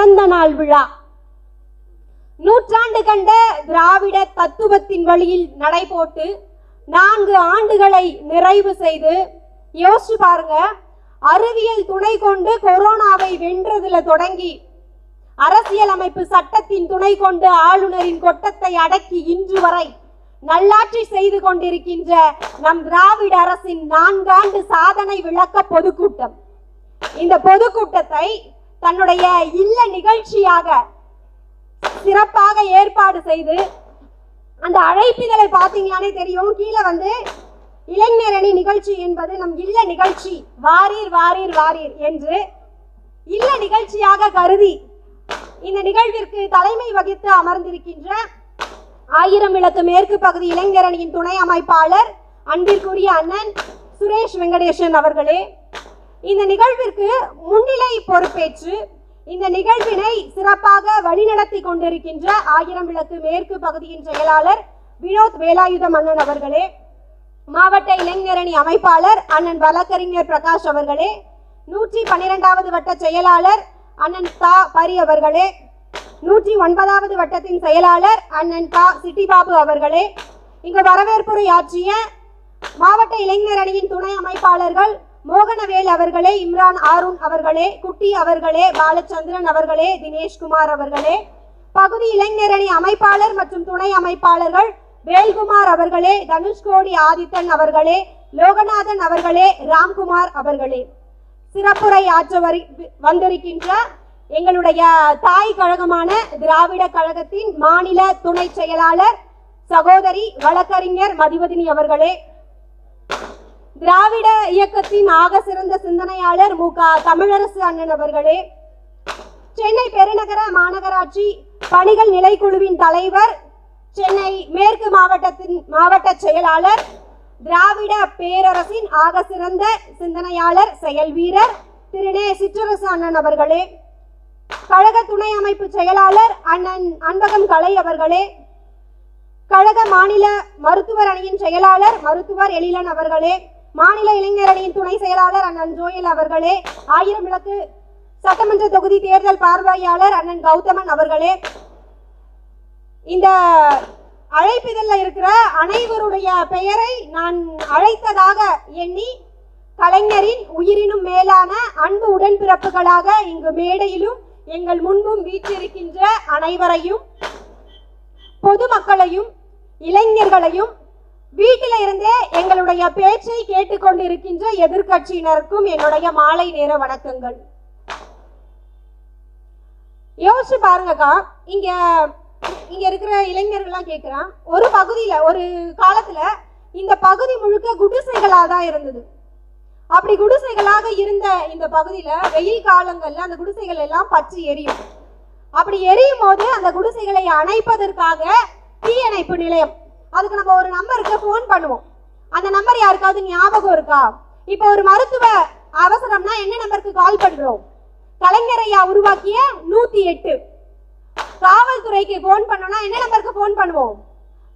பிறந்த நாள் விழா. நூற்றாண்டு கண்ட திராவிட தத்துவத்தின் வழியில் நடைபோட்டு நான்கு ஆண்டுகளை நிறைவு செய்து யோசிச்சு பாருங்க அறிவியல் துணை கொண்டு கொரோனாவை வென்றதுல தொடங்கி அரசியலமைப்பு சட்டத்தின் துணை கொண்டு ஆளுநரின் கொட்டத்தை அடக்கி இன்று வரை நல்லாட்சி செய்து கொண்டிருக்கின்ற நம் திராவிட அரசின் நான்காண்டு சாதனை விளக்க பொதுக்கூட்டம். இந்த பொதுக்கூட்டத்தை தன்னுடைய இல்ல நிகழ்ச்சியாக சிறப்பாக ஏற்பாடு செய்து அந்த அழைப்பிதழை பார்த்தீங்களானே தெரியும். கீழே வந்து இளைஞரணி நிகழ்ச்சி என்பது நம் இல்ல நிகழ்ச்சி. வாரீர் வாரீர் வாரீர் என்று இல்ல நிகழ்ச்சியாக கருதி இந்த நிகழ்விற்கு தலைமை வகித்து அமர்ந்திருக்கின்ற ஆயிரம் விளக்கு மேற்கு பகுதி இளைஞரணியின் துணை அமைப்பாளர் அன்பிற்குரிய அண்ணன் சுரேஷ் வெங்கடேசன் அவர்களே இந்த நிகழ்விற்கு முன்னிலை பொறுப்பேற்று இந்த நிகழ்வினை சிறப்பாக வழிநடத்தி கொண்டிருக்கின்ற ஆயிரம் விளக்கு மேற்கு பகுதியின் செயலாளர் வினோத் வேலாயுதம் மன்னன் அவர்களே மாவட்ட இளைஞரணி அமைப்பாளர் அண்ணன் வழக்கறிஞர் பிரகாஷ் அவர்களே நூற்றி பன்னிரெண்டாவது வட்ட செயலாளர் அண்ணன் தா பரி அவர்களே நூற்றி ஒன்பதாவது வட்டத்தின் செயலாளர் அண்ணன் தா சிட்டிபாபு அவர்களே. இங்கு வரவேற்புரை ஆற்றிய மாவட்ட இளைஞர் அணியின் துணை அமைப்பாளர்கள் மோகனவேல் அவர்களே இம்ரான் ஆருண் அவர்களே குட்டி அவர்களே பாலச்சந்திரன் அவர்களே தினேஷ்குமார் அவர்களே பகுதி இளைஞரணி அமைப்பாளர் மற்றும் துணை அமைப்பாளர்கள் வேல்குமார் அவர்களே தனுஷ்கோடி ஆதித்தன் அவர்களே லோகநாதன் அவர்களே ராம்குமார் அவர்களே. சிறப்புரை ஆற்ற வரி வந்திருக்கின்ற எங்களுடைய தாய் கழகமான திராவிட கழகத்தின் மாநில துணை செயலாளர் சகோதரி வழக்கறிஞர் மதிவதினி அவர்களே திராவிட இயக்கத்தின் ஆக சிறந்த சிந்தனையாளர் மு. க. தமிழரசு அண்ணன் அவர்களே சென்னை பெருநகர மாநகராட்சி பணிகள் நிலைக்குழுவின் தலைவர் சென்னை மேற்கு மாவட்டத்தின் மாவட்ட செயலாளர் திராவிட பேரரசின் ஆக சிறந்த சிந்தனையாளர் செயல் வீரர் திரு. நே. சிற்றரசு அண்ணன் அவர்களே கழக துணை அமைப்பு செயலாளர் அண்ணன் அன்பகம் கலை அவர்களே கழக மாநில மருத்துவர் அணியின் செயலாளர் மருத்துவர் எழிலன் அவர்களே மாநில இளைஞரணியின் துணை செயலாளர் அண்ணன் ஜோயல் அவர்களே ஆயிரம் விளக்கு சட்டமன்ற தொகுதி தேர்தல் பார்வையாளர் அண்ணன் கௌதமன் அவர்களே. இந்த அழைப்பிதழ்ல இருக்கிற அனைவருடைய பெயரை நான் அழைத்ததாக எண்ணி கலைஞரின் உயிரினும் மேலான அன்பு உடன்பிறப்புகளாக இங்கு மேடையிலும் எங்கள் முன்பும் வீற்றிருக்கின்ற அனைவரையும் பொதுமக்களையும் இளைஞர்களையும் வீட்டில இருந்தே எங்களுடைய பேச்சை கேட்டுக்கொண்டிருக்கின்ற எதிர்க்கட்சியினருக்கும் என்னுடைய மாலை நேர வணக்கங்கள். யோசிச்சு பாருங்கக்கா இங்க இங்க இருக்கிற இளைஞர்கள்லாம் கேட்கிறான் ஒரு பகுதியில ஒரு காலத்துல இந்த பகுதி முழுக்க குடிசைகளா தான் இருந்தது. அப்படி குடிசைகளாக இருந்த இந்த பகுதியில வெயில் காலங்கள்ல அந்த குடிசைகள் எல்லாம் பற்றி எரியும். அப்படி எரியும் போது அந்த குடிசைகளை அணைப்பதற்காக தீயணைப்பு நிலையம் அதுக்கு நம்ம ஒரு நம்பருக்கு ஃபோன் பண்ணுவோம். அந்த நம்பர் யாருக்காவது ஞாபகம் இருக்கா? இப்போ ஒரு மருத்துவ அவசரம்னா என்ன நம்பருக்கு கால் பண்றோம்? கலைஞரையா உருவாக்கிய நூத்தி எட்டு. காவல்துறைக்கு ஃபோன் பண்ணோம்னா என்ன நம்பருக்கு ஃபோன் பண்ணுவோம்?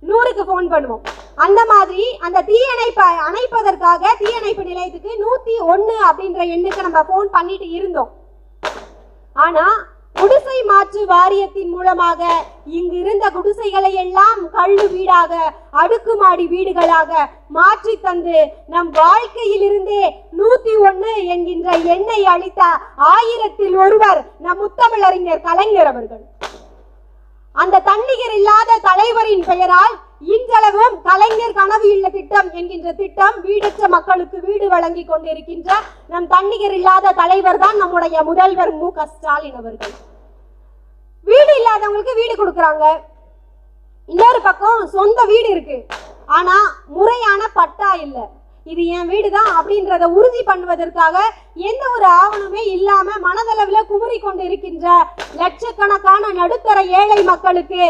நூறுக்கு ஃபோன் பண்ணுவோம். அந்த மாதிரி அந்த தீயணைப்பை அணைப்பதற்காக தீயணைப்பு நிலையத்துக்கு நூத்தி ஒன்னு அப்படின்ற எண்ணுக்கு நம்ம ஃபோன் பண்ணிட்டு இருந்தோம். ஆனா குடிசை மாற்று வாரியத்தின் மூலமாக இங்கு இருந்த குடிசைகளை எல்லாம் கள்ளு வீடாக அடுக்குமாடி வீடுகளாக மாற்றி தந்து நம் வாழ்க்கையிலிருந்தே நூத்தி ஒன்னு என்கின்ற எண்ணை அளித்த ஆயிரத்தில் ஒருவர் நம் முத்தமிழறிஞர் கலைஞர் அவர்கள். அந்த தன்னிகர் இல்லாத தலைவரின் பெயரால் இன்றளவும் கலைஞர் கனவு இல்ல திட்டம் என்கின்ற திட்டம் வீடற்ற மக்களுக்கு வீடு வழங்கி கொண்டிருக்கின்ற நம் தன்னிகர் இல்லாத தலைவர் தான் நம்முடைய முதல்வர் மு க ஸ்டாலின் அவர்கள். வீடு இல்லாதவங்களுக்கு வீடு கொடுக்குறாங்க. இன்னொரு பக்கம் சொந்த வீடு இருக்கு. ஆனா முறையான பட்டா இல்லை. இது என் வீடு தான் அப்படின்றத உறுதி பண்ணுவதற்காக எந்த ஒரு ஆவணமே இல்லாம மனதளவில் குமரி கொண்டு இருக்கின்ற லட்சக்கணக்கான நடுத்தர ஏழை மக்களுக்கு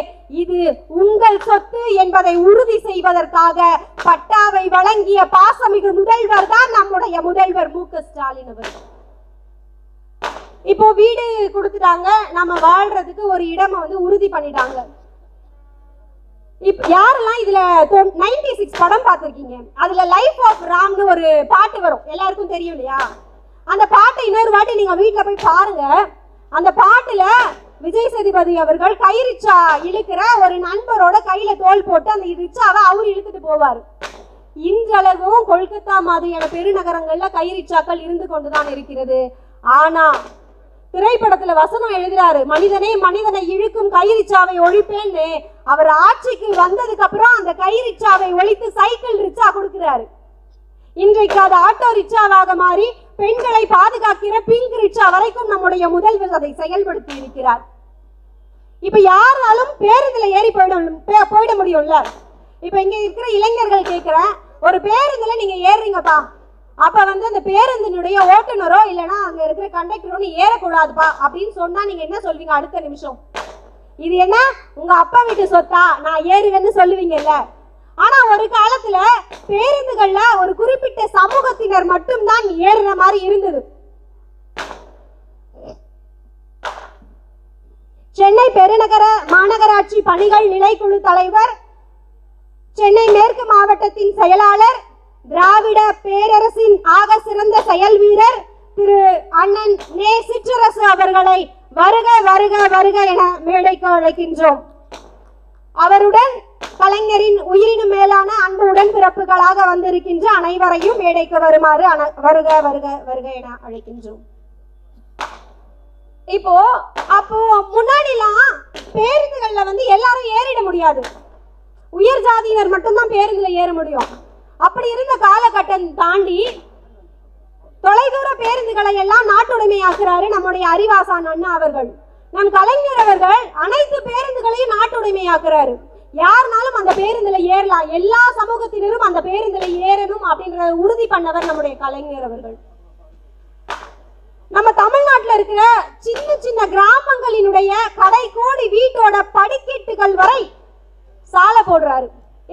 இது உங்கள் சொத்து என்பதை உறுதி செய்வதற்காக பட்டாவை வழங்கிய பாசமிகு முதல்வர் தான் நம்முடைய முதல்வர் மு க ஸ்டாலின் அவர்கள். இப்போ வீடு கொடுத்துட்டாங்க. நம்ம வாழ்றதுக்கு ஒரு இடம் வந்து உறுதி பண்ணிட்டாங்க. இப்ப யாரெல்லாம் இதுல நைன்டி சிக்ஸ் படம் பார்த்துருக்கீங்க? அதுல லைஃப் ஆஃப் ராம்னு ஒரு பாட்டு வரும். எல்லாருக்கும் தெரியும் இல்லையா? அந்த பாட்டை இன்னொரு வாட்டி நீங்க வீட்டில் போய் பாருங்க. அந்த பாட்டுல விஜய் சேதுபதி அவர்கள் கை ரிச்சா இழுக்கிற ஒரு நண்பரோட கையில தோல் போட்டு அந்த ரிச்சாவை அவர் இழுத்துட்டு போவார். இன்றளவும் கொல்கத்தா மாதிரியான பெருநகரங்கள்ல கை ரிச்சாக்கள் இருந்து கொண்டுதான் இருக்கிறது. ஆனா திரைப்படத்துல வசனம் எழுதுறாரு மனிதனே மனிதனை இழுக்கும் கை ஒழிப்பேன்னு. அவர் ஆட்சிக்கு வந்ததுக்கு அப்புறம் அந்த கை ஒழித்து சைக்கிள் ரிச்சா கொடுக்கிறாரு. இன்றைக்கு அது ஆட்டோ ரிச்சாவாக மாறி பெண்களை பாதுகாக்கிற பிங்க் ரிச்சா வரைக்கும் நம்முடைய முதல்வர் அதை செயல்படுத்தி இருக்கிறார். இப்ப யாராலும் பேருந்துல ஏறி போயிட பே- போயிட முடியும்ல? இப்ப இங்க இருக்கிற இளைஞர்கள் கேக்குறேன் ஒரு பேருந்துல நீங்க ஏறுறீங்கப்பா அப்ப வந்து அந்த பேருந்தினுடைய ஓட்டுநரோ இல்லைன்னா அங்க இருக்கிற கண்டக்டரோன்னு ஏறக்கூடாதுப்பா அப்படின்னு சொன்னா நீங்க என்ன சொல்வீங்க அடுத்த நிமிஷம்? இது என்ன? உங்க அப்பா வீட்டு சொத்தா? நான் ஏறுவேன்னு சொல்லுவீங்கல்ல. ஆனா ஒரு காலத்துல பேருந்துகள்ல ஒரு குறிப்பிட்ட சமூகத்தினர் மட்டும்தான் ஏறுற மாதிரி இருந்தது. சென்னை பெருநகர மாநகராட்சி பணிகள் நிலைக்குழு தலைவர் சென்னை மேற்கு மாவட்டத்தின் செயலாளர் திராவிட பேரரசின் ஆக சிறந்த செயல் வீரர் திரு அண்ணன் நே சிற்றரசு அவர்களை வருக வருக வருக என மேடைக்கு அழைக்கின்றோம். அவருடன் கலைஞரின் உயிரினும் மேலான அன்பு உடன் பிறப்புகளாக வந்திருக்கின்ற அனைவரையும் மேடைக்கு வருமாறு அன- வருக வருக வருக என அழைக்கின்றோம். இப்போ அப்போ முன்னாடிலாம் பேருந்துகள்ல வந்து எல்லாரும் ஏறிட முடியாது. உயர் ஜாதியினர் மட்டும்தான் பேருந்துல ஏற முடியும். அப்படி இருந்த காலகட்டம் தாண்டி தொலைதூர பேருந்துகளை எல்லாம் நாட்டுடைமையாக்குறாரு நம்முடைய அறிவாசான் அண்ணா அவர்கள். நம் கலைஞர் அவர்கள் அனைத்து பேருந்துகளையும் நாட்டுடைமையாக்குறாரு. யாருனாலும் அந்த பேருந்துல ஏறலாம் எல்லா சமூகத்தினரும் அந்த பேருந்துல ஏறணும் அப்படின்றத உறுதி பண்ணவர் நம்முடைய கலைஞர் அவர்கள். நம்ம தமிழ்நாட்டில் இருக்கிற சின்ன சின்ன கிராமங்களினுடைய கடைக்கோடி வீட்டோட படிக்கட்டுகள் வரை சாலை போடுறாரு.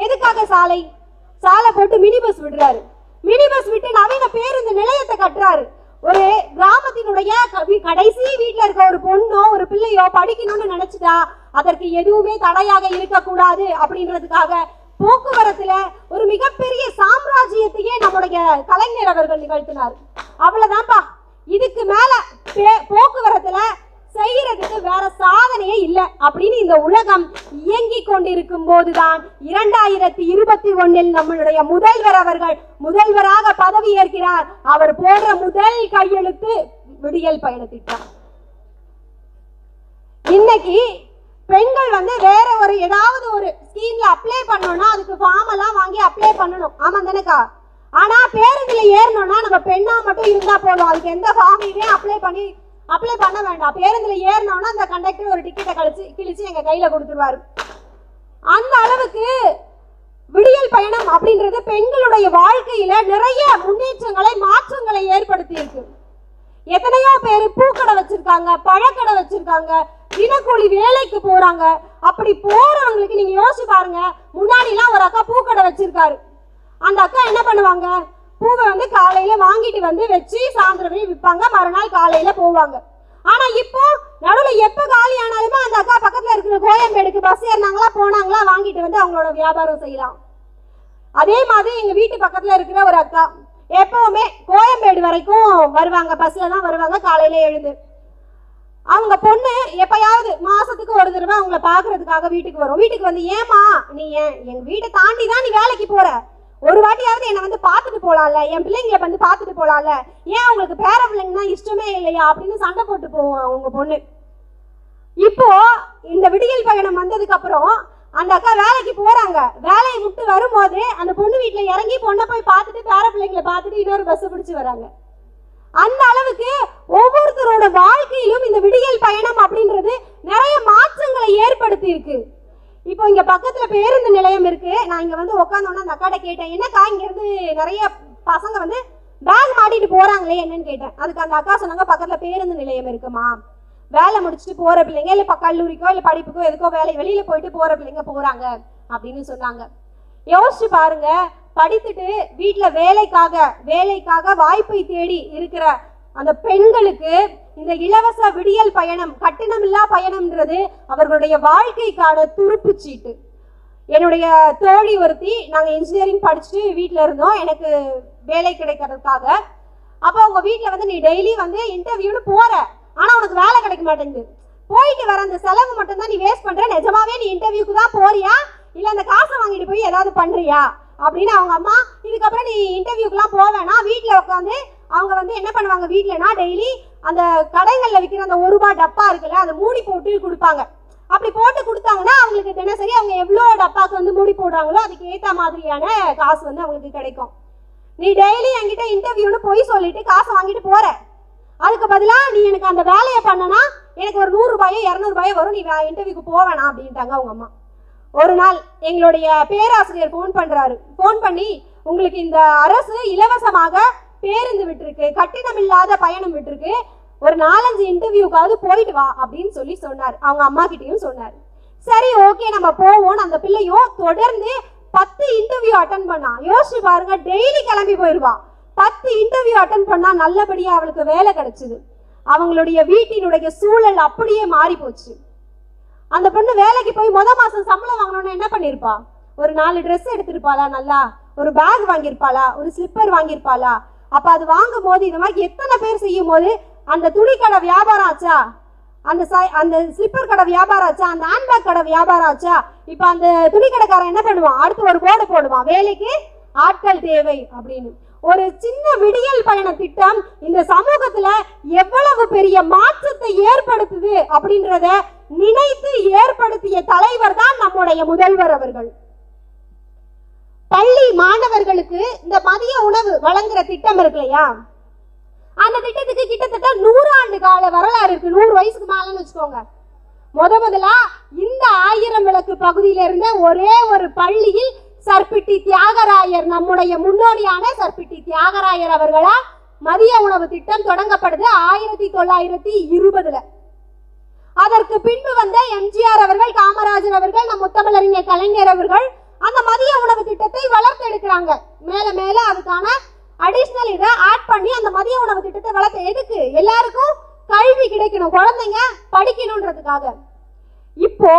எதுக்காக சாலை? சாலை போட்டு மினி பஸ் விடுறாரு. மினி பஸ் விட்டு நவீன பேருந்து நிலையத்தை கட்டுறாரு. ஒரு கிராமத்தினுடைய க- வீ- கடைசி வீட்டுல இருக்க ஒரு பொண்ணோ ஒரு பிள்ளையோ படிக்கணும்னு நினைச்சிட்டா அதற்கு எதுவுமே தடையாக இருக்கக்கூடாது அப்படின்றதுக்காக போக்குவரத்துல ஒரு மிகப்பெரிய சாம்ராஜ்யத்தையே நம்முடைய கலைஞர் அவர்கள் நிகழ்த்தினார். அவ்வளவுதான்ப்பா. இதுக்கு மேல பே- போக்குவரத்துல செய்யறதுக்கு வேற சாதனையே இல்லை அப்படின்னு இந்த உலகம் இயங்கிக் கொண்டிருக்கும் போதுதான். இரண்டாயிரத்தி இருபத்தி ஒன்னில் நம்மளுடைய முதல்வர் அவர்கள் முதல்வராக பதவி ஏற்கிறார் அவர் போடுற முதல் கையெழுத்து விடியல் பயணத்திட்டார் இன்னைக்கு பெண்கள் வந்து வேற ஒரு ஏதாவது ஒரு ஸ்கீம்ல அப்ளை பண்ணோம்னா அதுக்கு ஃபார்ம் எல்லாம் வாங்கி அப்ளை பண்ணணும். ஆமா தானேக்கா ஆனா பேருந்துல ஏறணும்னா நம்ம பெண்ணா மட்டும் இருந்தா போதும். அதுக்கு எந்த ஃபார்மையுமே அப்ளை பண்ணி அப்ளை பண்ண வேண்டாம். பேருந்துல ஏறணும்னா அந்த கண்டக்டர் ஒரு டிக்கெட்டை கழிச்சு கிழிச்சு எங்க கையில கொடுத்துருவாரு. அந்த அளவுக்கு விடியல் பயணம் அப்படின்றது பெண்களுடைய வாழ்க்கையில நிறைய முன்னேற்றங்களை மாற்றங்களை ஏற்படுத்தி இருக்கு எத்தனையோ பேர் பூக்கடை வச்சிருக்காங்க பழக்கடை வச்சிருக்காங்க தினக்கூலி வேலைக்கு போறாங்க. அப்படி போறவங்களுக்கு நீங்க யோசிச்சு பாருங்க முன்னாடி எல்லாம் ஒரு அக்கா பூக்கடை வச்சிருக்காரு. அந்த அக்கா என்ன பண்ணுவாங்க? பூவை வந்து காலையில வாங்கிட்டு வந்து வச்சு சாயந்தரம் வரையும் விற்பாங்க. மறுநாள் காலையில போவாங்க. ஆனா இப்போ நடுவுல எப்ப காலி ஆனாலுமே அந்த அக்கா பக்கத்துல இருக்கிற கோயம்பேடுக்கு பஸ் ஏறினாங்களா போனாங்களா வாங்கிட்டு வந்து அவங்களோட வியாபாரம் செய்யலாம். அதே மாதிரி எங்க வீட்டு பக்கத்துல இருக்கிற ஒரு அக்கா எப்பவுமே கோயம்பேடு வரைக்கும் வருவாங்க. பஸ்ல தான் வருவாங்க காலையில எழுந்து. அவங்க பொண்ணு எப்பயாவது மாசத்துக்கு ஒரு தடவை அவங்கள பாக்குறதுக்காக வீட்டுக்கு வரும். வீட்டுக்கு வந்து ஏமா நீ ஏன் எங்க வீட்டை தாண்டி தான் நீ வேலைக்கு போற. ஒரு வாட்டியாவது என்னை வந்து பார்த்துட்டு போலாம்ல. என் பிள்ளைங்களை வந்து பார்த்துட்டு போலாம்ல. ஏன் உங்களுக்கு பேர பிள்ளைங்கன்னா இஷ்டமே இல்லையா அப்படின்னு சண்டை போட்டு போவோம் அவங்க பொண்ணு. இப்போ இந்த விடியல் பயணம் வந்ததுக்கு அப்புறம் அந்த அக்கா வேலைக்கு போறாங்க. வேலையை விட்டு வரும்போது அந்த பொண்ணு வீட்டுல இறங்கி பொண்ணை போய் பார்த்துட்டு பேர பிள்ளைங்களை பார்த்துட்டு இன்னொரு பஸ் பிடிச்சு வராங்க. அந்த அளவுக்கு ஒவ்வொருத்தரோட வாழ்க்கையிலும் இந்த விடியல் பயணம் அப்படின்றது நிறைய மாற்றங்களை ஏற்படுத்தி இருக்கு இப்போ இங்க பக்கத்துல பேருந்து நிலையம் இருக்கு. நான் இங்க வந்து உட்காந்தோன்னா அந்த அக்காட்ட கேட்டேன் என்னக்கா இங்க இருந்து நிறைய பசங்க வந்து பேக் மாட்டிட்டு போறாங்களே என்னன்னு கேட்டேன். அதுக்கு அந்த அக்கா சொன்னாங்க பக்கத்துல பேருந்து நிலையம் இருக்குமா? வேலை முடிச்சுட்டு போற பிள்ளைங்க இல்ல கல்லூரிக்கோ இல்ல படிப்புக்கோ எதுக்கோ வேலை வெளியில போயிட்டு போற பிள்ளைங்க போறாங்க. அப்படின்னு சொன்னாங்க. யோசிச்சு பாருங்க படித்துட்டு வீட்டில் வேலைக்காக வேலைக்காக வாய்ப்பை தேடி இருக்கிற அந்த பெண்களுக்கு இந்த இலவச விடியல் பயணம் கட்டணமில்லா பயணம்ன்றது அவர்களுடைய வாழ்க்கைக்கான துருப்பு சீட்டு. என்னுடைய தோழி ஒருத்தி நாங்கள் இன்ஜினியரிங் படிச்சுட்டு வீட்டில் இருந்தோம். எனக்கு வேலை கிடைக்கிறதுக்காக. அப்போ உங்கள் வீட்டில் வந்து நீ டெய்லி வந்து இன்டர்வியூன்னு போற. ஆனால் உனக்கு வேலை கிடைக்க மாட்டேங்குது. போயிட்டு வர அந்த செலவு மட்டும்தான் நீ வேஸ்ட் பண்ற. நிஜமாவே நீ இன்டர்வியூக்கு தான் போறியா? இல்லை அந்த காசை வாங்கிட்டு போய் ஏதாவது பண்றியா? அப்படின்னு அவங்க அம்மா இதுக்கப்புறம் நீ இன்டர்வியூக்குலாம் போவேனா வீட்டில் உட்காந்து அவங்க வந்து என்ன பண்ணுவாங்க வீட்லனா டெய்லி அந்த கடைகளில் விற்கிற அந்த ஒரு ரூபாய் டப்பா இருக்குல்ல அதை மூடி போட்டு கொடுப்பாங்க. அப்படி போட்டு கொடுத்தாங்கன்னா அவங்களுக்கு தினசரி அவங்க எவ்வளோ டப்பாக்கு வந்து மூடி போடுறாங்களோ அதுக்கு ஏற்ற மாதிரியான காசு வந்து அவங்களுக்கு கிடைக்கும். நீ டெய்லி என்கிட்ட இன்டர்வியூன்னு போய் சொல்லிட்டு காசை வாங்கிட்டு போற. அதுக்கு பதிலாக நீ எனக்கு அந்த வேலையை பண்ணனா எனக்கு ஒரு நூறுரூபாயோ இரநூறுபாயோ வரும் நீ இன்டர்வியூக்கு போவேணாம் அப்படின்ட்டாங்க அவங்க அம்மா. ஒரு நாள் எங்களுடைய பேராசிரியர் ஃபோன் பண்ணுறாரு ஃபோன் பண்ணி உங்களுக்கு இந்த அரசு இலவசமாக பேருந்து விட்டுருக்கு கட்டிடம் இல்லாத பயணம் விட்டுருக்கு. ஒரு நாலஞ்சு இன்டர்வியூக்காவது போயிட்டு வா அப்படின்னு சொல்லி சொன்னார். அவங்க அம்மா கிட்டயும் சொன்னார். சரி ஓகே நம்ம போவோம்னு அந்த பிள்ளையும் தொடர்ந்து பத்து இன்டர்வியூ அட்டன் பண்ணா. யோசிச்சு பாருங்க டெய்லி கிளம்பி போயிடுவா பத்து இன்டர்வியூ அட்டன் பண்ணா நல்லபடியா அவளுக்கு வேலை கிடைச்சது. அவங்களுடைய வீட்டினுடைய சூழல் அப்படியே மாறி போச்சு. அந்த பொண்ணு வேலைக்கு போய் முத மாசம் சம்பளம் வாங்கணும்னு என்ன பண்ணிருப்பா? ஒரு நாலு ட்ரெஸ் எடுத்திருப்பாளா நல்லா? ஒரு பேக் வாங்கியிருப்பாளா? ஒரு ஸ்லிப்பர் வாங்கியிருப்பாளா? அப்ப அது வாங்கும் போது இது மாதிரி எத்தனை பேர் செய்யும் போது அந்த துணி கடை வியாபாரம் ஆச்சா? அந்த சை- அந்த ஸ்லிப்பர் கடை வியாபாரம் ஆச்சா? அந்த ஹேண்ட்பேக் கடை வியாபாரம் ஆச்சா? இப்ப அந்த துணி கடைக்காரன் என்ன பண்ணுவான்? அடுத்து ஒரு போர்டு போடுவான். வேலைக்கு ஆட்கள் தேவை அப்படின்னு. ஒரு சின்ன விடியல் பயண திட்டம் இந்த சமூகத்துல எவ்வளவு பெரிய மாற்றத்தை ஏற்படுத்துது அப்படின்றத நினைத்து ஏற்படுத்திய தலைவர் தான் நம்முடைய முதல்வர் அவர்கள். பள்ளி மாணவர்களுக்கு இந்த மதிய உணவு வழங்குற திட்டம் இருக்கு இல்லையா? அந்த திட்டத்துக்கு கிட்டத்தட்ட நூறாண்டு கால வரலாறு இருக்கு. நூறு வயசுக்கு மேலன்னு வச்சுக்கோங்க. முத முதலா இந்த ஆயிரம் விளக்கு பகுதியில இருந்த ஒரே ஒரு பள்ளியில் சர்பிட்டி தியாகராயர் நம்முடைய முன்னோடியான சர்பிட்டி தியாகராயர் அவர்களா மதிய உணவு திட்டம் தொடங்கப்படுது ஆயிரத்தி தொள்ளாயிரத்தி இருபதுல. அதற்கு பின்பு வந்த எம்ஜிஆர் அவர்கள் காமராஜர் அவர்கள் நம் முத்தமிழறிஞர் கலைஞர் அவர்கள் அந்த மதிய உணவு திட்டத்தை வளர்த்து எடுக்கிறாங்க. மேல மேல அதுக்கான அடிஷ்னல் இதை ஆட் பண்ணி அந்த மதிய உணவு திட்டத்தை வளர்த்து எதுக்கு? எல்லாருக்கும் கல்வி கிடைக்கணும். குழந்தைங்க படிக்கணுன்றதுக்காக. இப்போ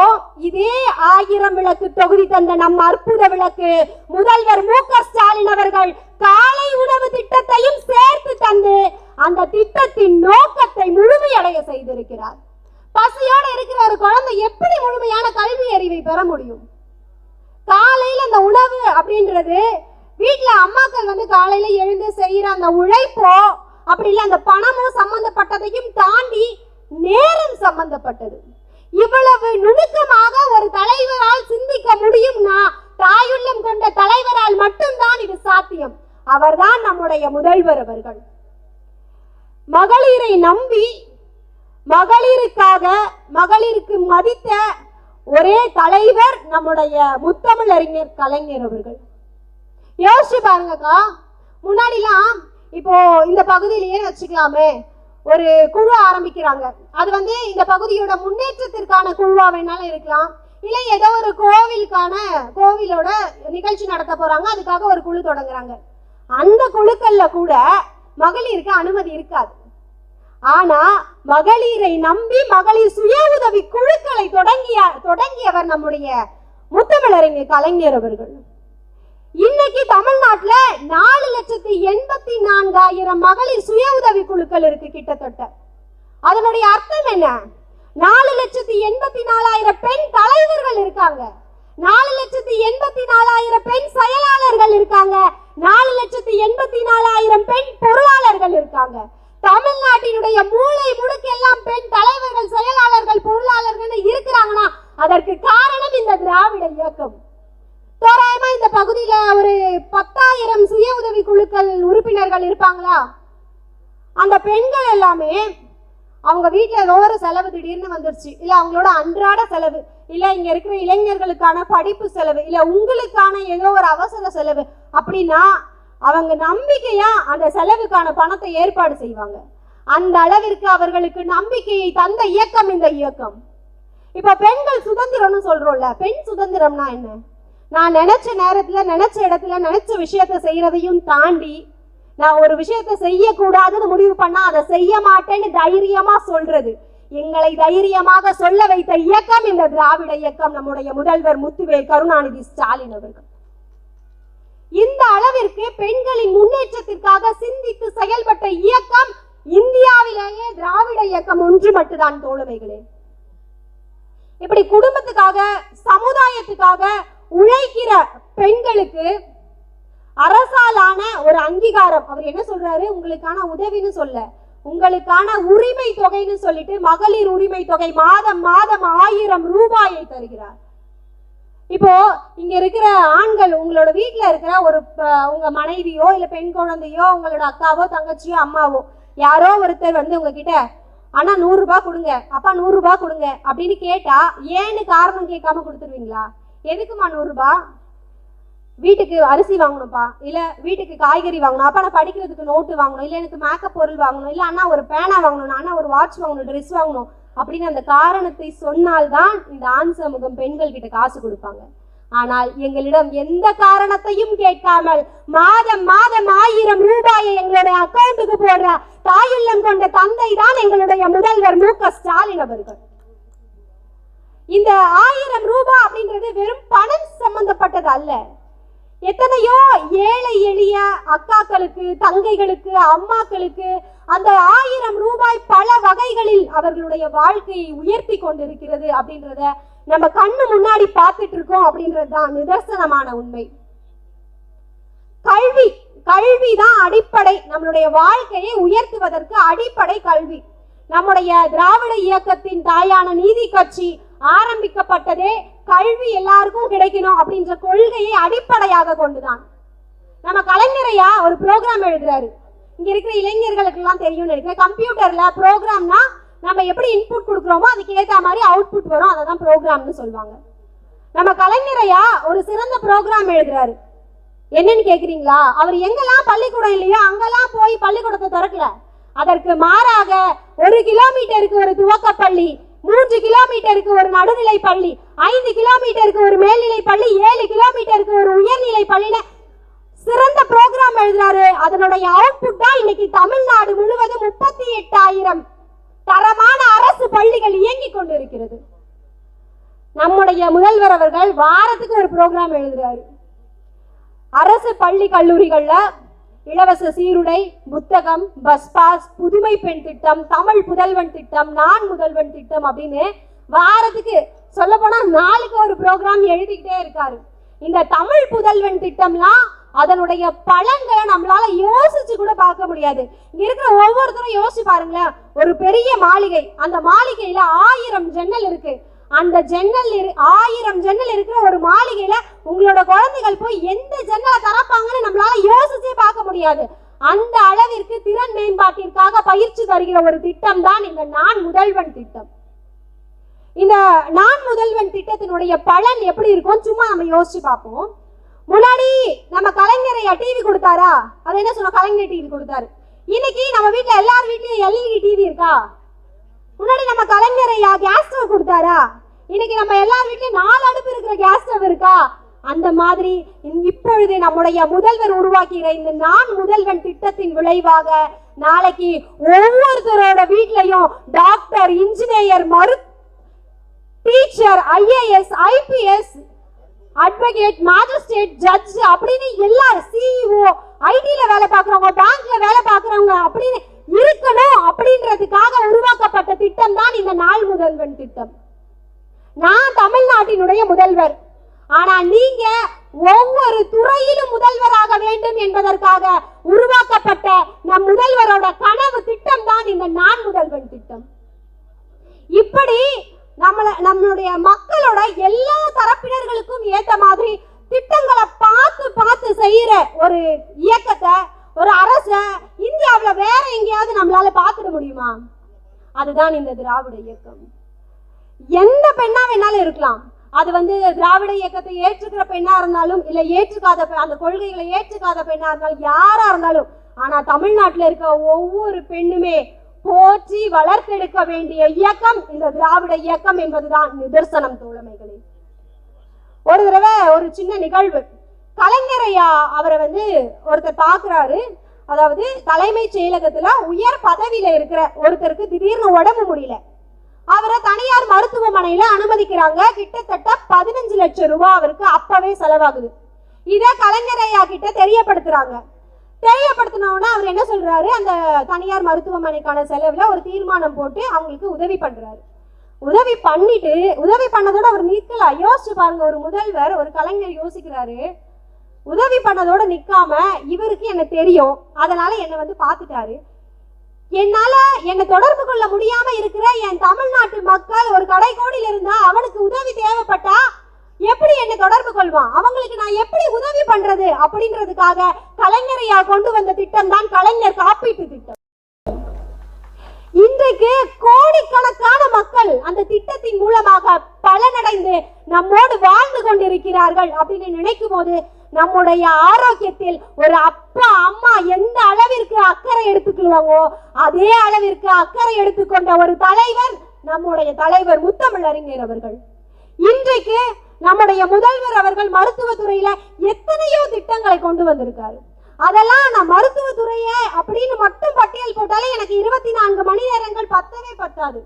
இதே ஆயிரம் விளக்கு தொகுதி தந்த நம் அற்புத விளக்கு முதல்வர் மு க ஸ்டாலின் அவர்கள் காலை உணவு திட்டத்தையும் சேர்த்து தந்து அந்த திட்டத்தின் நோக்கத்தை முழுமையடைய செய்திருக்கிறார். பசியோட இருக்கிற ஒரு குழந்தை எப்படி முழுமையான கல்வி அறிவை பெற முடியும்? அந்த உணவு அப்படின்றது வீட்ல அம்மாக்கள் வந்து காலையில எழுந்து செய்யற அந்த உழைப்போ அப்படி இல்ல அந்த பணமும் சம்பந்தப்பட்டதையும் தாண்டி நேரம் சம்பந்தப்பட்டது. இவ்வளவு நுணுக்கமாக ஒரு தலைவரால் சிந்திக்க முடியும்னா தாயுள்ளம் கொண்ட தலைவரால் மட்டும்தான் இது சாத்தியம். அவர்தான் நம்முடைய முதல்வர் அவர்கள். மகளிரை நம்பி மகளிருக்காக மகளிருக்கு மதித்த ஒரே தலைவர் நம்முடைய முத்தமிழறிஞர் கலைஞர் அவர்கள். யோசிச்சு பாருங்கக்கா. முன்னாடிலாம் இப்போ இந்த பகுதியிலேயே வச்சுக்கலாமே. ஒரு குழு ஆரம்பிக்கிறாங்க. அது வந்து இந்த பகுதியோட முன்னேற்றத்திற்கான குழுவா வேணாலும் இருக்கலாம். இல்லை ஏதோ ஒரு கோவிலுக்கான கோவிலோட நிகழ்ச்சி நடத்த போறாங்க. அதுக்காக ஒரு குழு தொடங்குறாங்க. அந்த குழுக்கள்ல கூட மகளிருக்கு அனுமதி இருக்காது. ஆனா மகளிரை நம்பி மகளிர் சுய உதவி குழுக்களை தொடங்கிய தொடங்கியவர் நம்முடைய முத்தமிழறிஞர் கலைஞர் அவர்கள். இன்னைக்கு தமிழ்நாட்டுல நாலு லட்சத்தி எண்பத்தி நான்காயிரம் மகளிர் சுய உதவி குழுக்கள் இருக்கு கிட்டத்தட்ட. அதனுடைய அர்த்தம் என்ன? நாலு லட்சத்தி எண்பத்தி நாலாயிரம் பெண் தலைவர்கள் இருக்காங்க. நாலு லட்சத்தி எண்பத்தி நாலாயிரம் பெண் செயலாளர்கள் இருக்காங்க. நாலு லட்சத்தி எண்பத்தி நாலாயிரம் பெண் பொருளாளர்கள் இருக்காங்க. தமிழ்நாட்டினுடைய மூளை முடுக்கெல்லாம் பெண் தலைவர்கள் செயலாளர்கள் பொருளாளர்கள் இருக்கிறாங்கன்னா அதற்கு காரணம் இந்த திராவிட இயக்கம். தோராயமா இந்த பகுதியில ஒரு பத்தாயிரம் சுய உதவி குழுக்கள் உறுப்பினர்கள் இருப்பாங்களா? அந்த பெண்கள் எல்லாமே அவங்க வீட்டில் ஏதோ ஒரு செலவு திடீர்னு வந்துருச்சு. இல்லை அவங்களோட அன்றாட செலவு. இல்லை இங்கே இருக்கிற இளைஞர்களுக்கான படிப்பு செலவு. இல்லை உங்களுக்கான ஏதோ ஒரு அவசர செலவு. அப்படின்னா அவங்க நம்பிக்கையா அந்த செலவுக்கான பணத்தை ஏற்பாடு செய்வாங்க. அந்த அளவிற்கு அவர்களுக்கு நம்பிக்கையை தந்த இயக்கம் இந்த இயக்கம். இப்போ பெண்கள் சுதந்திரம்னு சொல்றோம்ல பெண் சுதந்திரம்னா என்ன? நான் நினைச்ச நேரத்துல நினைச்ச இடத்துல நினைச்ச விஷயத்த செய்யறதையும் தாண்டி நான் ஒரு விஷயத்த செய்யக்கூடாதுன்னு முடிவு பண்ணா அதை செய்ய மாட்டேன்னு தைரியமா சொல்றது. எங்களை தைரியமாக சொல்ல வைத்த இயக்கம் இந்த திராவிட இயக்கம். நம்முடைய முதல்வர் முத்துவேல் கருணாநிதி ஸ்டாலின் அவர்கள். இந்த அளவிற்கு பெண்களின் முன்னேற்றத்திற்காக சிந்தித்து செயல்பட்ட இயக்கம் இந்தியாவிலேயே திராவிட இயக்கம் ஒன்று மட்டும்தான் தோழமைகளே. இப்படி குடும்பத்துக்காக சமுதாயத்துக்காக உழைக்கிற பெண்களுக்கு அரசாலான ஒரு அங்கீகாரம். அவர் என்ன சொல்றாரு? உங்களுக்கான உதவின்னு சொல்ல. உங்களுக்கான உரிமை தொகைன்னு சொல்லிட்டு மகளிர் உரிமை தொகை மாதம் மாதம் ஆயிரம் ரூபாயை தருகிறார். இப்போ இங்க இருக்கிற ஆண்கள் உங்களோட வீட்டில் இருக்கிற ஒரு உங்க மனைவியோ இல்ல பெண் குழந்தையோ உங்களோட அக்காவோ தங்கச்சியோ அம்மாவோ யாரோ ஒருத்தர் வந்து உங்ககிட்ட அண்ணா நூறுரூபா கொடுங்க அப்பா நூறுரூபா கொடுங்க அப்படின்னு கேட்டா ஏன்னு காரணம் கேட்காம கொடுத்துருவீங்களா? எதுக்குமா நூறுரூபா வீட்டுக்கு அரிசி வாங்கணும்ப்பா இல்ல வீட்டுக்கு காய்கறி வாங்கணும் அப்பா நான் படிக்கிறதுக்கு நோட்டு வாங்கணும் இல்ல எனக்கு மேக்கப் பொருள் வாங்கணும் இல்ல அண்ணா ஒரு பேனா வாங்கணும் அண்ணா ஒரு வாட்ச் வாங்கணும் ட்ரெஸ் வாங்கணும் அப்படின்னு அந்த காரணத்தை சொன்னால்தான் இந்த ஆண் சமூகம் பெண்கள் கிட்ட காசு கொடுப்பாங்க. ஆனால் எங்களிடம் எந்த காரணத்தையும் கேட்காமல் மாதம் மாதம் ஆயிரம் ரூபாயை எங்களுடைய அக்கௌண்ட்டுக்கு போடுற தாயுள்ளம் கொண்ட தந்தை தான் எங்களுடைய முதல்வர் மு க ஸ்டாலின் அவர்கள். இந்த ஆயிரம் ரூபாய் அப்படின்றது வெறும் பணம் சம்பந்தப்பட்டது அல்ல எத்தனையோ ஏழை எளிய அக்காக்களுக்கு தங்கைகளுக்கு அம்மாக்களுக்கு அந்த ஆயிரம் ரூபாய் பல வகைகளில் அவர்களுடைய வாழ்க்கையை உயர்த்தி கொண்டிருக்கிறது அப்படின்றத நம்ம கண்ணு முன்னாடி பார்த்துட்டு இருக்கோம் அப்படின்றது தான் நிதர்சனமான உண்மை. கல்வி கல்வி தான் அடிப்படை. நம்மளுடைய வாழ்க்கையை உயர்த்துவதற்கு அடிப்படை கல்வி. நம்முடைய திராவிட இயக்கத்தின் தாயான நீதி கட்சி ஆரம்பிக்கப்பட்டதே கல்வி எல்லாருக்கும் கிடைக்கணும் அப்படின்ற கொள்கையை அடிப்படையாக கொண்டுதான். நம்ம கலைஞரையா ஒரு ப்ரோக்ராம் எழுதுறாரு. இங்க இருக்கிற இளைஞர்களுக்கு எல்லாம் தெரியும்னு நினைக்கிறேன். கம்ப்யூட்டர்ல ப்ரோக்ராம்னா நம்ம எப்படி இன்புட் கொடுக்குறோமோ அதுக்கு ஏற்ற மாதிரி அவுட்புட் வரும். அதை தான் ப்ரோக்ராம்னு சொல்லுவாங்க. நம்ம கலைஞரையா ஒரு சிறந்த ப்ரோக்ராம் எழுதுறாரு. என்னன்னு கேக்குறீங்களா? அவர் எங்கெல்லாம் பள்ளிக்கூடம் இல்லையோ அங்கெல்லாம் போய் பள்ளிக்கூடத்தை திறக்கல. அதற்கு மாறாக ஒரு கிலோமீட்டருக்கு ஒரு துவக்க பள்ளி மூன்று கிலோமீட்டருக்கு ஒரு நடுநிலை பள்ளி ஐந்து கிலோமீட்டருக்கு ஒரு மேல்நிலை பள்ளி ஏழு கிலோமீட்டருக்கு ஒரு உயர்நிலை பள்ளியில சிறந்த ப்ரோக்ராம் எழுதுறாரு. அதனுடைய அவுட்புட் தான் இன்னைக்கு தமிழ்நாடு முழுவதும் முப்பத்தி எட்டாயிரம் தரமான அரசு பள்ளிகள் இயங்கிக் கொண்டிருக்கிறது. நம்முடைய முதல்வர் அவர்கள் வாரத்துக்கு ஒரு ப்ரோக்ராம் எழுதுறாரு. அரசு பள்ளி கல்லூரிகள்ல இலவச சீருடை புத்தகம் பஸ் பாஸ் புதுமை பெண் திட்டம் தமிழ் புதல்வன் திட்டம் நான் முதல்வன் திட்டம் அப்படின்னு வாரத்துக்கு சொல்ல போனா நாளுக்கு ஒரு ப்ரோக்ராம் எழுதிக்கிட்டே இருக்காரு. இந்த தமிழ் புதல்வன் திட்டம்லாம் அதனுடைய பலன்களை நம்மளால யோசிச்சு கூட பார்க்க முடியாது. இங்க இருக்கிற ஒவ்வொருத்தரும் யோசிச்சு பாருங்களேன் ஒரு பெரிய மாளிகை அந்த மாளிகையில ஆயிரம் ஜன்னல் இருக்கு. அந்த ஜன்னல் இரு- ஆயிரம் ஜன்னல் இருக்கிற ஒரு மாளிகையில உங்களோட குழந்தைகள் போய் எந்த ஜன்னலை திறப்பாங்கன்னு நம்மளால யோசிச்சே பார்க்க முடியாது. அந்த அளவிற்கு திறன் மேம்பாட்டிற்காக பயிற்சி தருகிற ஒரு திட்டம் தான் இந்த நான் முதல்வன் திட்டம். இந்த நான் முதல்வன் திட்டத்தினுடைய பலன் எப்படி இருக்கும்? சும்மா நம்ம யோசிச்சு பார்ப்போம். முன்னாடி நம்ம கலைஞரையா டிவி கொடுத்தாரா? அது என்ன சொன்ன கலைஞர் டிவி கொடுத்தாரு. இன்னைக்கு நம்ம வீட்டுல எல்லார் வீட்லயும் எல்இடி டிவி இருக்கா? முன்னாடி நம்ம கலைஞரையா கேஸ் ஸ்டவ் கொடுத்தாரா? இன்னைக்கு நம்ம எல்லார் வீட்லயும் நாலு அடுப்பு இருக்கிற கேஸ் ஸ்டவ் இருக்கா? அந்த மாதிரி இப்பொழுதே இப்பொழுது நம்முடைய முதல்வர் உருவாக்கிற இந்த நான் முதல்வன் திட்டத்தின் விளைவாக நாளைக்கு ஒவ்வொருத்தரோட வீட்லயும் டாக்டர் இன்ஜினியர் மரு teacher IAS IPS advocate magistrate judge அப்படின்னு எல்லாரும் சிஇஓ ஐடியில் வேலை பார்க்குறவங்க பேங்க்ல வேலை பார்க்குறவங்க அப்படின்னு இருக்கணும் அப்படின்றதுக்காக உருவாக்கப்பட்ட திட்டம் தான் இந்த நாள் முதல்வன் திட்டம் நான் நாட்டினுடைய முதல்வர். ஆனா நீங்க ஒவ்வொரு துறையிலும் முதல்வராக வேண்டும் என்பதற்காக உருவாக்கப்பட்ட நம் முதல்வரோட கனவு திட்டம் தான் இந்த நான் முதல்வன் திட்டம். இப்படி நம்மள நம்மளுடைய மக்களோட எல்லா தரப்பினர்களுக்கும் ஏத்த மாதிரி திட்டங்களை பார்த்து பார்த்து செய்யற ஒரு இயக்கத்தை ஒரு அரச இந்தியாவுல வேற எங்கேயாவது நம்மளால பார்த்துட முடியுமா? அதுதான் இந்த திராவிட இயக்கம். எந்த பெண்ணா வேணாலும் இருக்கலாம். அது வந்து திராவிட இயக்கத்தை ஏற்றுக்கிற பெண்ணா இருந்தாலும் இல்ல ஏற்றுக்காத பெ- அந்த கொள்கைகளை ஏற்றுக்காத பெண்ணா இருந்தாலும் யாரா இருந்தாலும் ஆனா தமிழ்நாட்டுல இருக்க ஒவ்வொரு பெண்ணுமே போற்றி வளர்த்தெடுக்க வேண்டிய இயக்கம் இந்த திராவிட இயக்கம் என்பதுதான் நிதர்சனம் தோழமைகளே. ஒரு தடவை ஒரு சின்ன நிகழ்வு. கலைஞரையா அவரை வந்து ஒருத்தர் பாக்குறாரு. அதாவது தலைமைச் செயலகத்துல உயர் பதவியில இருக்கிற ஒருத்தருக்கு திடீர்னு உடம்பு முடியல. அவரை தனியார் மருத்துவமனையில அனுமதிக்கிறாங்க. கிட்டத்தட்ட பதினஞ்சு லட்சம் ரூபாய் அவருக்கு அப்பவே செலவாகுது. இத கலைஞரையா கிட்ட தெரியப்படுத்துறாங்க. தெரியப்படுத்தினோன்னா அவர் என்ன சொல்றாரு? அந்த தனியார் மருத்துவமனைக்கான செலவுல ஒரு தீர்மானம் போட்டு அவங்களுக்கு உதவி பண்றாரு. உதவி பண்ணிட்டு உதவி பண்ணதோட அவர் நிக்கல. யோசிச்சு பாருங்க ஒரு முதல்வர் ஒரு கலைஞர் யோசிக்கிறாரு. உதவி பண்ணதோட நிக்காம இவருக்கு என்ன தெரியும்? அதனால என்னை வந்து பார்த்துட்டாரு. என்னால என்னை தொடர்பு கொள்ள முடியாம இருக்கிற என் தமிழ்நாட்டு மக்கள் ஒரு கடைக்கோடியில் இருந்தா அவனுக்கு உதவி தேவைப்பட்டா எப்படி என்னை தொடர்பு கொள்வான்? அவங்களுக்கு நான் எப்படி உதவி பண்றது அப்படின்றதுக்காக கலைஞரையா கொண்டு வந்த திட்டம் தான் கலைஞர் காப்பீட்டு திட்டம். இன்றைக்கு கோடிக்கணக்கான மக்கள் அந்த திட்டத்தின் மூலமாக பலனடைந்து நம்மோடு வாழ்ந்து கொண்டிருக்கிறார்கள் அப்படின்னு நினைக்கும் போது நம்முடைய ஆரோக்கியத்தில் ஒரு அப்பா அம்மா எந்த அளவிற்கு அக்கறை எடுத்துக்கொள்வாங்களோ அதே அளவிற்கு அக்கறை எடுத்துக்கொண்ட ஒரு தலைவர் நம்முடைய தலைவர் முத்தமிழறிஞர் அவர்கள். இன்றைக்கு நம்முடைய முதல்வர் அவர்கள் மருத்துவத்துறையில எத்தனையோ திட்டங்களை கொண்டு வந்திருக்காரு. அதெல்லாம் நான் மருத்துவத்துறையை அப்படின்னு மட்டும் பட்டியல் போட்டாலே எனக்கு இருபத்தி நான்கு மணி நேரங்கள் பத்தவே பத்தாது.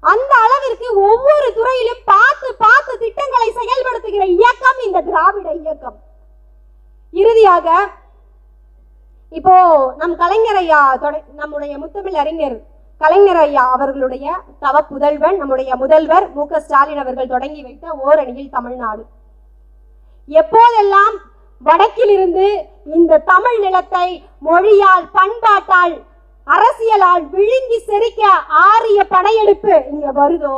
அந்த அளவிற்கு ஒவ்வொரு துறையிலும் பார்த்து பார்த்து திட்டங்களை செயல்படுத்துகிற இயக்கம் இந்த திராவிட இயக்கம். இறுதியாக இப்போ நம் கலைஞர் ஐயா தொட- நம்முடைய முத்தமிழ் அறிஞர் கலைஞர் ஐயா அவர்களுடைய தவ புதல்வன் நம்முடைய முதல்வர் மு க ஸ்டாலின் அவர்கள் தொடங்கி வைத்த ஓரணியில் தமிழ்நாடு. எப்போதெல்லாம் வடக்கிலிருந்து இந்த தமிழ் நிலத்தை மொழியால் பண்பாட்டால் அரசியலால் விழுங்கி செரிக்க ஆரிய படையெடுப்பு இங்க வருதோ?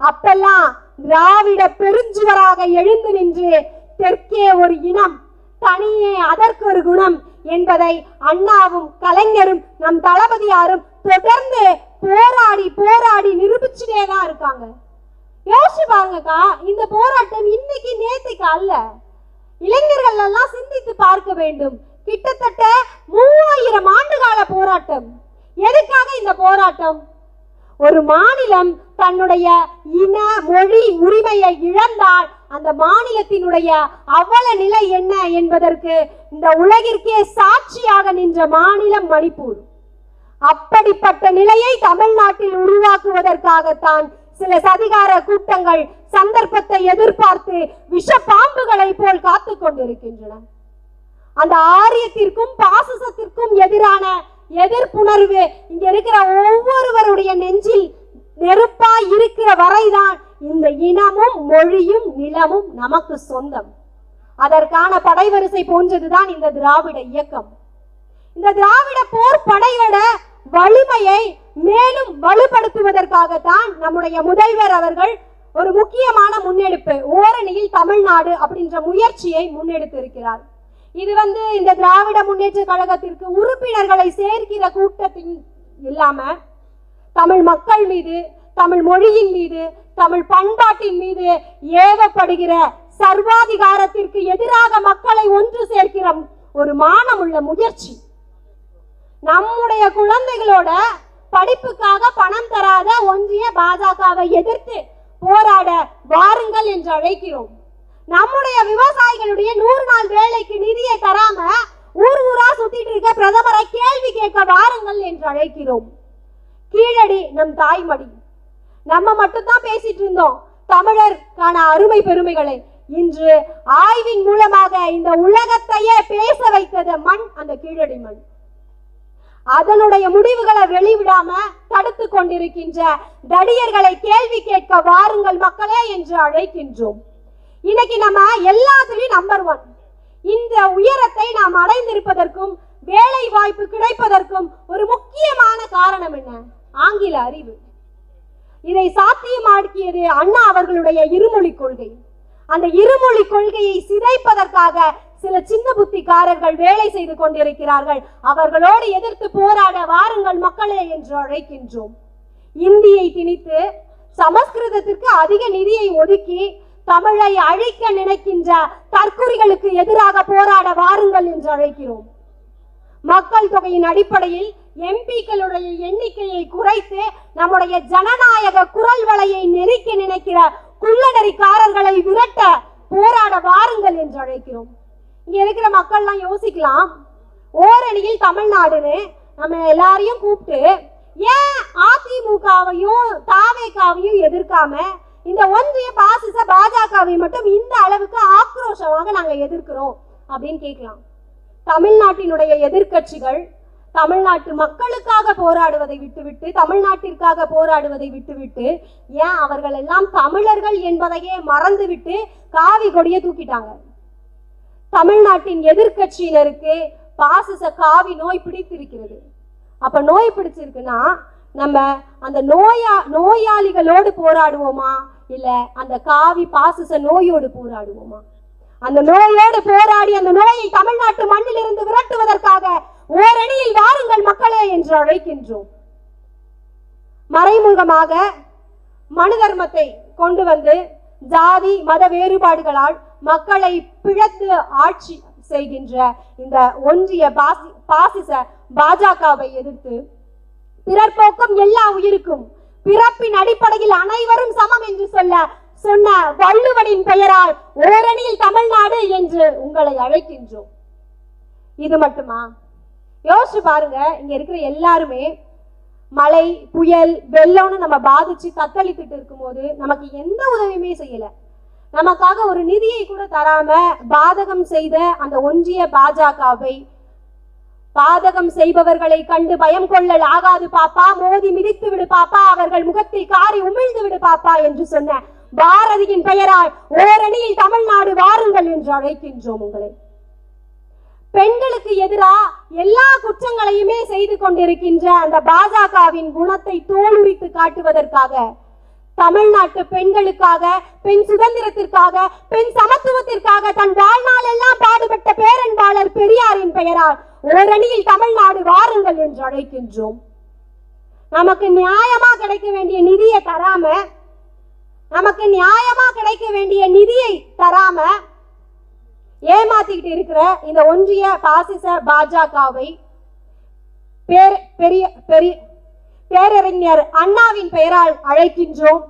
அப்பெல்லாம் திராவிட பெருஞ்சுவராக எழுந்து நின்று தெற்கே ஒரு இனம் தனியே அதற்கு ஒரு குணம் என்பதை அண்ணாவும் கலைஞரும் நம் தளபதியாரும் தொடர்ந்து போராடி போராடி நிரூபிச்சுட்டே தான் இருக்காங்க. யோசிச்சு பாருங்கக்கா இந்த போராட்டம் இன்னைக்கு நேத்துக்கு அல்ல. இளைஞர்கள் எல்லாம் சிந்தித்து பார்க்க வேண்டும். கிட்டத்தட்ட மூவாயிரம் ஆண்டு கால போராட்டம். எதுக்காக இந்த போராட்டம்? ஒரு மாநிலம் தன்னுடைய இன மொழி உரிமையை இழந்தால் அந்த மாநிலத்தினுடைய அவல நிலை என்ன என்பதற்கு இந்த உலகிற்கே சாட்சியாக நின்ற மாநிலம் மணிப்பூர். அப்படிப்பட்ட நிலையை தமிழ்நாட்டில் உருவாக்குவதற்காகத்தான் சில சதிகார கூட்டங்கள் சந்தர்ப்பத்தை எதிர்பார்த்து விஷ பாம்புகளை போல் காத்து கொண்டிருக்கின்றன. அந்த ஆரியத்திற்கும் பாசிசத்திற்கும் எதிரான எதிர்ப்புணர்வு. இங்க இருக்கிற ஒவ்வொருவருடைய நெஞ்சில் நெருப்பா இருக்கிற வரைதான் இந்த இனமும் மொழியும் நிலமும் நமக்கு சொந்தம். அதற்கான படைவரிசை போன்றதுதான் இந்த திராவிட இயக்கம். இந்த திராவிட போர் படையோட வலிமையை மேலும் வலுப்படுத்துவதற்காகத்தான் நம்முடைய முதல்வர் அவர்கள் ஒரு முக்கியமான முன்னெடுப்பு ஓரணியில் தமிழ்நாடு அப்படின்ற முயற்சியை முன்னெடுத்திருக்கிறார். இது வந்து இந்த திராவிட முன்னேற்ற கழகத்திற்கு உறுப்பினர்களை சேர்க்கிற கூட்டத்தின் இல்லாம தமிழ் மக்கள் மீது தமிழ் மொழியின் மீது தமிழ் பண்பாட்டின் மீது ஏவப்படுகிற சர்வாதிகாரத்திற்கு எதிராக மக்களை ஒன்று சேர்க்கிற ஒரு மானமுள்ள முயற்சி. நம்முடைய குழந்தைகளோட படிப்புக்காக பணம் தராத ஒன்றிய பாஜகவை எதிர்த்து போராட வாருங்கள் என்று அழைக்கிறோம். நம்முடைய விவசாயிகளுடைய நூறு நாள் வேலைக்கு நிதியை தராம ஊர் ஊரா சுத்திட்டு இருக்க பிரதமரை கேள்வி கேட்க வாருங்கள் என்று அழைக்கிறோம். கீழடி நம் தாய்மடி. நம்ம மட்டும்தான் பேசிட்டு இருந்தோம். தமிழருக்கான அருமை பெருமைகளை. இன்று ஆய்வின் மூலமாக இந்த உலகத்தையே பேச வைத்தது மண் அந்த கீழடி மண். அதனுடைய முடிவுகளை வெளிவிடாம தடுத்து கொண்டிருக்கின்ற தடியர்களை கேள்வி கேட்க வாருங்கள் மக்களே என்று அழைக்கின்றோம். இன்னைக்கு நம்ம எல்லாத்துலயும் நம்பர் ஒன் இந்த உயரத்தை நாம் அடைந்திருப்பதற்கும் வேலை வாய்ப்பு கிடைப்பதற்கும் ஒரு முக்கியமான காரணம் என்ன? ஆங்கில அறிவு. இதை சாத்தியமாக்கியது அண்ணா அவர்களுடைய இருமொழி கொள்கை. அந்த இருமொழி கொள்கையை சிதைப்பதற்காக சில சின்ன புத்திக்காரர்கள் வேலை செய்து கொண்டிருக்கிறார்கள். அவர்களோடு எதிர்த்து போராட வாருங்கள் மக்களே என்று அழைக்கின்றோம். இந்தியை திணித்து சமஸ்கிருதத்திற்கு அதிக நிதியை ஒதுக்கி தமிழை அழிக்க நினைக்கின்ற தற்குறிகளுக்கு எதிராக போராட வாருங்கள் என்று அழைக்கிறோம். மக்கள் தொகையின் அடிப்படையில் எம்பிக்களுடைய எண்ணிக்கையை குறைத்து நம்முடைய ஜனநாயக குரல் வலையை நெருக்க நினைக்கிற குள்ளநெறிக்காரர்களை விரட்ட போராட வாருங்கள் என்று அழைக்கிறோம். இங்க இருக்கிற மக்கள்லாம் யோசிக்கலாம். ஓரணியில் தமிழ்நாடுன்னு நம்ம எல்லாரையும் கூப்பிட்டு ஏன் அதிமுகவையும் தாவேக்காவையும் எதிர்க்காம இந்த ஒன்றிய பாசிச பாஜகவை மட்டும் இந்த அளவுக்கு ஆக்ரோஷமாக நாங்கள் எதிர்க்கிறோம் அப்படின்னு கேட்கலாம். தமிழ்நாட்டினுடைய எதிர்க்கட்சிகள் தமிழ்நாட்டு மக்களுக்காக போராடுவதை விட்டுவிட்டு தமிழ்நாட்டிற்காக போராடுவதை விட்டுவிட்டு ஏன் அவர்கள் எல்லாம் தமிழர்கள் என்பதையே மறந்துவிட்டு காவி கொடியை தூக்கிட்டாங்க. தமிழ்நாட்டின் எதிர்க்கட்சியினருக்கு பாசிச காவி நோய் பிடித்திருக்கிறது. அப்ப நோய் பிடிச்சிருக்குன்னா நம்ம அந்த நோயா நோயாளிகளோடு போராடுவோமா? இல்ல அந்த காவி பாசிச நோயோடு போராடுவோமா? அந்த நோயோடு போராடி அந்த நோயை தமிழ்நாட்டு மண்ணில் இருந்து விரட்டுவதற்காக ஓரணியில் வாருங்கள் மக்களே என்று அழைக்கின்றோம். மறைமுகமாக மனு தர்மத்தை கொண்டு வந்து ஜாதி மத வேறுபாடுகளால் மக்களை பிழத்து ஆட்சி செய்கின்ற இந்த ஒன்றிய பாசி பாசிச பாஜகவை எதிர்த்து பிறர்போக்கும் எல்லா உயிருக்கும் பிறப்பின் அடிப்படையில் அனைவரும் சமம் என்று சொல்ல சொன்ன வள்ளுவனின் பெயரால் ஓரணியில் தமிழ்நாடு என்று உங்களை அழைக்கின்றோம். இது மட்டுமா? யோசிச்சு பாருங்க இங்க இருக்கிற எல்லாருமே மழை புயல் வெள்ளம்னு நம்ம பாதிச்சு தத்தளித்துட்டு இருக்கும்போது நமக்கு எந்த உதவியுமே செய்யல. நமக்காக ஒரு நிதியை கூட தராம பாதகம் செய்த அந்த ஒன்றிய பாஜகவை பாதகம் செய்பவர்களை கண்டு பயம் கொள்ளல் ஆகாது பாப்பா. மோதி மிதித்து விடு பாப்பா. அவர்கள் முகத்தில் காரி உமிழ்ந்து விடு பாப்பா என்று சொன்ன பாரதியின் பெயரால் ஓரணியில் தமிழ்நாடு வாருங்கள் என்று அழைக்கின்றோம் உங்களை. பெண்களுக்கு எதிரா எல்லா குற்றங்களையுமே செய்து கொண்டிருக்கின்ற அந்த பாஜகவின் குணத்தை தோலுரித்து காட்டுவதற்காக தமிழ்நாட்டு பெண்களுக்காக பெண் சுதந்திரத்திற்காக பெண் சமத்துவத்திற்காக தன் வாழ்நாள் எல்லாம் பாடுபட்ட பேரன்பாளர் பெரியாரின் பெயரால் ஓரணியில் தமிழ்நாடு வாருங்கள் என்று அழைக்கின்றோம். நமக்கு நியாயமா கிடைக்க வேண்டிய நிதியை தராம நமக்கு நியாயமா கிடைக்க வேண்டிய நிதியை தராம ஏமாத்திக்கிட்டு இருக்கிற இந்த ஒன்றிய பாசிச பாஜகவை பெரிய பெரிய பேரறிஞர் அண்ணாவின் பெயரால் அழைக்கின்றோம்.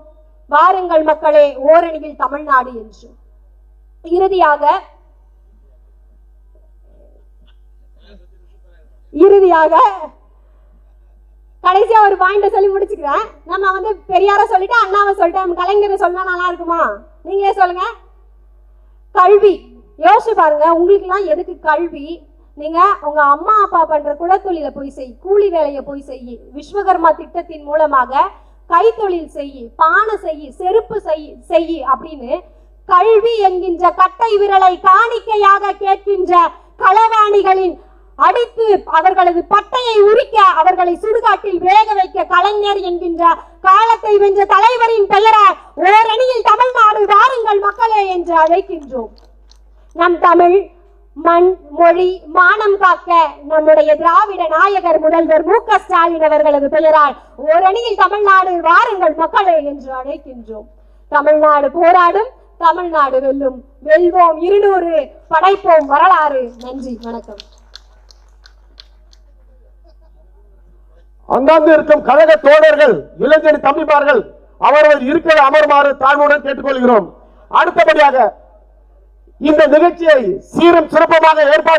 வாருங்கள் மக்களே ஓரணியில் தமிழ்நாடு என்று. இறுதியாக இறுதியாக கடைசியா ஒரு பாயிண்ட சொல்லி முடிச்சுக்கிறேன். நம்ம வந்து பெரியார சொல்லிட்டு அண்ணாவை சொல்லிட்டு கலைஞரை சொன்னா நல்லா இருக்குமா? நீங்களே சொல்லுங்க. கல்வி. யோசிச்சு பாருங்க உங்களுக்குலாம் எதுக்கு கல்வி? நீங்க உங்க அம்மா அப்பா பண்ற குலத்தொழில போய் செய் கூலி வேலையை போய் செய் விஸ்வகர்மா திட்டத்தின் மூலமாக கைத்தொழில் செய் பானை செய் செருப்பு செய் செய் அப்படின்னு கல்வி என்கின்ற கட்டை விரலை காணிக்கையாக கேட்கின்ற களவாணிகளின் அடித்து அவர்களது பட்டையை உரிக்க அவர்களை சுடுகாட்டில் வேக வைக்க கலைஞர் என்கின்ற காலத்தை வென்ற தலைவரின் பெயரால் ஓரணியில் தமிழ்நாடு வாருங்கள் மக்களே என்று அழைக்கின்றோம். நம் தமிழ் மண் மொழி மானம் காக்க நம்முடைய திராவிட நாயகர் முதல்வர் மு க ஸ்டாலின் அவர்களது பெயரால் ஓரணியில் தமிழ்நாடு வாருங்கள் மக்களே என்று அழைக்கின்றோம். தமிழ்நாடு போராடும் தமிழ்நாடு வெல்லும். வெல்வோம் இருநூறு படைப்போம் வரலாறு. நன்றி வணக்கம். அங்காங்கு இருக்கும் கழக தோழர்கள் இளைஞர் தம்பிமார்கள் அவர்கள் இருக்கிற அமருமாறு தாழ்வுடன் கேட்டுக்கொள்கிறோம். அடுத்தபடியாக இந்த நிகழ்ச்சியை சீரும் சிறப்பமாக ஏற்பாடு